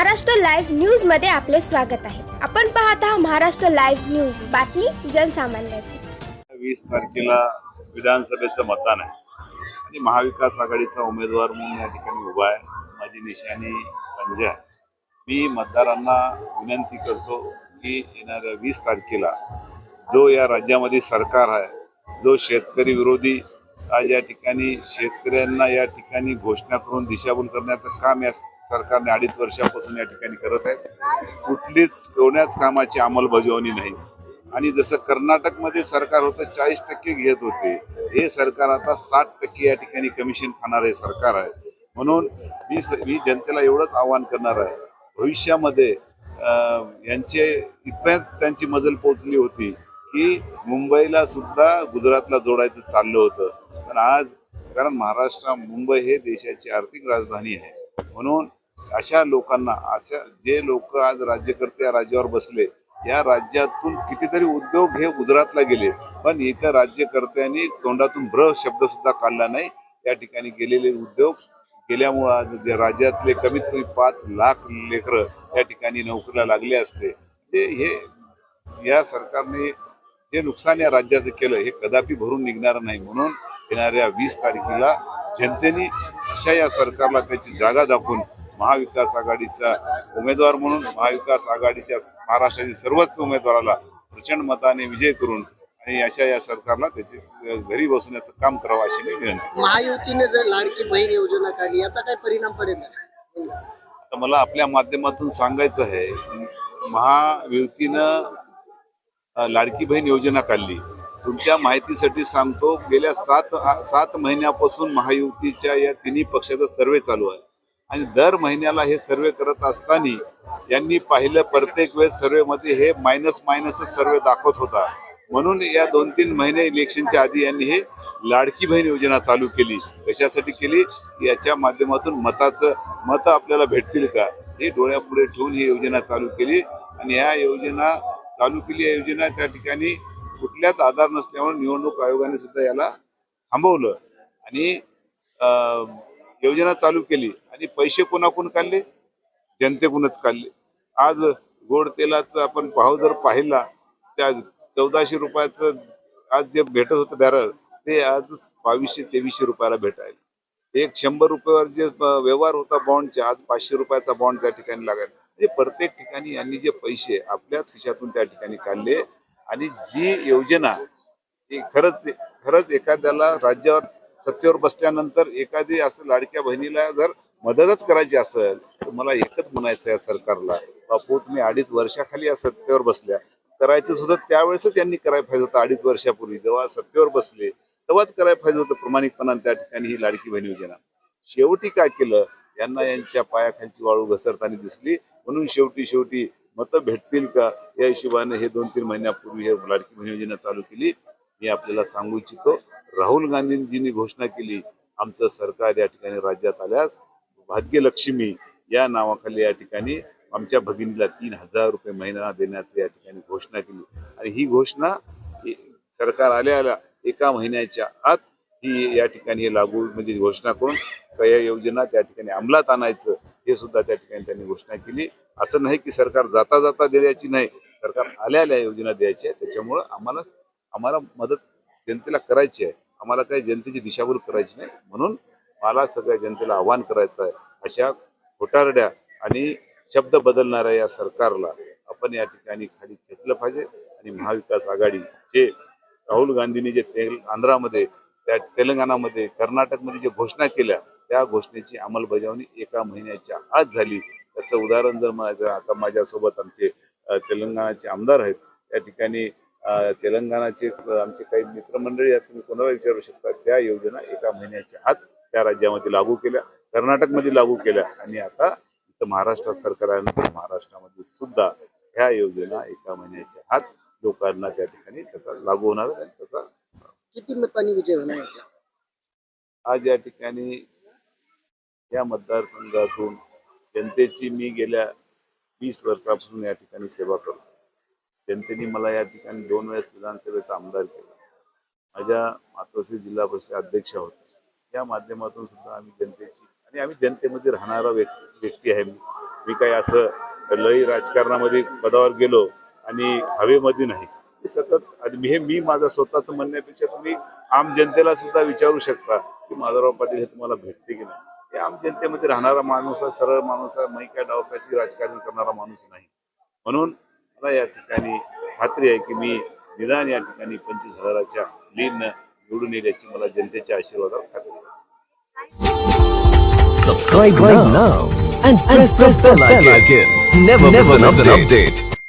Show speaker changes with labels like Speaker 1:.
Speaker 1: Maharashtra live न्यूजमध्ये आपले स्वागत आहे. आपण पाहत आहात महाराष्ट्र लाईव्ह न्यूज. बातमी जनसामान्याची.
Speaker 2: वीस तारखेला विधानसभेचं मतदान आहे. आणि महाविकास आघाडीचा उमेदवार म्हणून या ठिकाणी उभा आहे. माझी निशाणी म्हणजे आहे. मी मतदारांना विनंती करतो की येणाऱ्या वीस तारखेला जो या राज्यामध्ये सरकार आहे जो शेतकरी विरोधी आज या ठिकाणी शेतकऱ्यांना या ठिकाणी घोषणा करून दिशाभूल करण्याचं काम या सरकारने अडीच वर्षापासून या ठिकाणी करत आहे कुठलीच कोण्याच कामाची अंमलबजावणी नाही. आणि जसं कर्नाटकमध्ये सरकार होतं चाळीस टक्के घेत होते. हे सरकार आता साठ टक्के या ठिकाणी कमिशन खाणारे सरकार आहे. म्हणून मी मी जनतेला एवढंच आव्हान करणार आहे. भविष्यामध्ये अं, यांचे इथपर्यंत त्यांची मजल पोहोचली होती. की मुंबईला सुद्धा गुजरातला जोडायचं चाललं होतं. पण आज कारण महाराष्ट्र मुंबई हे देशाची आर्थिक राजधानी आहे. म्हणून अशा लोकांना अशा जे लोक आज राज्यकर्ते या राज्यावर बसले या राज्यातून कितीतरी उद्योग हे गुजरातला गेले पण इथं राज्यकर्त्यांनी तोंडातून भ्र शब्द सुद्धा काढला नाही. या ठिकाणी गेलेले उद्योग गेल्यामुळं आज जे राज्यातले कमीत कमी पाच लाख लेकरं या ठिकाणी नोकरीला लागले असते. ते हे या सरकारने जे नुकसान या राज्याचं केलं हे कदापि भरून निघणार नाही म्हणून येणाऱ्या वीस तारखेला जनतेने अशा या सरकारला त्याची जागा दाखवून महाविकास आघाडीचा उमेदवार म्हणून महाविकास आघाडीच्या महाराष्ट्रातील सर्वच उमेदवाराला प्रचंड मताने विजय करून आणि अशा या सरकारला त्याची घरी बसवण्याचं काम करावं अशी मी विनंती
Speaker 3: महायुतीने जर लाडकी बहीण योजना काढली याचा काय परिणाम पडेल?
Speaker 2: मला आपल्या माध्यमातून सांगायचं आहे महायुतीनं लाडकी बहीण योजना काढली. तुमच्या माहितीसाठी सांगतो गेल्या सात सात महिन्यापासून महायुतीच्या या तिन्ही पक्षाचा सर्वे चालू आहे. आणि दर महिन्याला हे सर्वे करत असताना यांनी पाहिलं प्रत्येक वेळेस सर्वेमध्ये हे मायनस मायनस सर्वे दाखवत होता. म्हणून या दोन तीन महिने इलेक्शनच्या आधी यांनी हे लाडकी बहीण योजना चालू केली. कशासाठी केली? याच्या माध्यमातून मताचं मत आपल्याला भेटतील का? हे डोळ्यापुढे ठेवून ही योजना चालू केली. आणि या योजना चालू केली योजना त्या ठिकाणी कुठल्याच आधार नसल्यामुळे निवडणूक आयोगाने सुद्धा याला थांबवलं. आणि योजना चालू केली आणि पैसे कोणाकडून काढले? जनतेकडूनच काढले. आज गोड तेलाचं आपण भाव जर पाहिला त्या चौदाशे रुपयाचं आज जे भेटत होतं बॅरल ते आज बावीसशे तेवीसशे रुपयाला भेटायला. एक शंभर रुपयावर जे व्यवहार होता बॉन्डचे आज पाचशे रुपयाचा बॉन्ड त्या ठिकाणी लागायला. ते प्रत्येक ठिकाणी यांनी जे पैसे आपल्याच खिशातून त्या ठिकाणी काढले आणि जी योजना खरंच खरंच एखाद्याला राज्यावर सत्तेवर बसल्यानंतर एखादी असं लाडक्या बहिणीला जर मदतच करायची असेल तर मला एकच म्हणायचं आहे सरकारला बापू तुम्ही अडीच वर्षाखाली या सत्तेवर बसल्या. करायचं सुद्धा त्यावेळेसच यांनी करायला पाहिजे होतं अडीच वर्षापूर्वी. जेव्हा सत्तेवर बसले तेव्हाच करायला पाहिजे होतं प्रामाणिकपणाने त्या ठिकाणी ही लाडकी बहीण योजना. शेवटी काय केलं? यांना यांच्या पायाखालची वाळू घसरताना दिसली. म्हणून शेवटी शेवटी मतं भेटतील का? या हिशोबाने हे दोन तीन महिन्यापूर्वी हे लाडकी बहीण योजना चालू केली. मी आपल्याला सांगू इच्छितो राहुल गांधींजींनी घोषणा केली आमचं सरकार या ठिकाणी राज्यात आल्यास भाग्यलक्ष्मी या नावाखाली या ठिकाणी आमच्या भगिनीला तीन हजार रुपये महिना देण्याची या ठिकाणी घोषणा केली. आणि ही घोषणा सरकार आल्या आल्या एका महिन्याच्या आत ही या ठिकाणी हे लागू म्हणजे घोषणा करून या योजना त्या ठिकाणी अंमलात आणायचं हे सुद्धा त्या ठिकाणी त्यांनी घोषणा केली. असं नाही की सरकार जाता जाता द्यायची नाही सरकार आल्या आल्या योजना द्यायची आहे. त्याच्यामुळं आम्हाला आम्हाला मदत जनतेला करायची आहे. आम्हाला काही जनतेची दिशाभूल करायची नाही. म्हणून मला सगळ्या जनतेला आव्हान करायचं आहे. अशा खोटारड्या आणि शब्द बदलणाऱ्या या सरकारला आपण या ठिकाणी खाली खेचलं पाहिजे. आणि महाविकास आघाडीचे राहुल गांधींनी जे तेल आंध्रामध्ये त्या तेलंगणामध्ये कर्नाटकमध्ये जे घोषणा केल्या त्या घोषणेची अंमलबजावणी एका महिन्याच्या आत झाली. त्याचं उदाहरण जर म्हणायचं आता माझ्यासोबत आमचे तेलंगणाचे आमदार आहेत. त्या ठिकाणी तेलंगणाचे आमचे काही मित्रमंडळी आहेत तुम्ही कोणाला विचारू शकता? त्या योजना एका महिन्याच्या आत त्या राज्यामध्ये लागू केल्या कर्नाटकमध्ये लागू केल्या. आणि आता इथं महाराष्ट्रात सरकार महाराष्ट्रामध्ये सुद्धा ह्या योजना एका महिन्याच्या आत लोकांना त्या ठिकाणी त्याचा लागू होणार आणि त्याचा
Speaker 3: किती मतांनी विजय होणार आहे?
Speaker 2: आज या ठिकाणी या मतदारसंघातून जनतेची मी गेल्या वीस वर्षापासून या ठिकाणी सेवा करतो. जनतेने मला या ठिकाणी दोन वेळेस विधानसभेचा आमदार केला. माझ्या मातोश्री जिल्हा परिषद अध्यक्ष होते. या माध्यमातून सुद्धा आम्ही जनतेची आणि आम्ही जनतेमध्ये राहणारा व्यक्ती व्यक्ती आहे मी. मी काही असं लई राजकारणामध्ये पदावर गेलो आणि हवेमध्ये नाही. हे सतत आणि मी- हे मी माझं स्वतःच म्हणण्यापेक्षा तुम्ही आम जनतेला सुद्धा विचारू शकता की माधवराव पाटील हे तुम्हाला भेटते की नाही हे आम जनतेमध्ये राहणारा माणूस आहे सरळ माणूस आहे मै काय डावकाची राजकारण करणारा माणूस नाही म्हणून मला या ठिकाणी खात्री आहे की मी निदान या ठिकाणी पंचवीस हजाराच्या लीन निवडून येईल याची मला जनतेच्या आशीर्वादावर खात्री आहे
Speaker 4: Subscribe right now and press the bell icon. Never miss an update.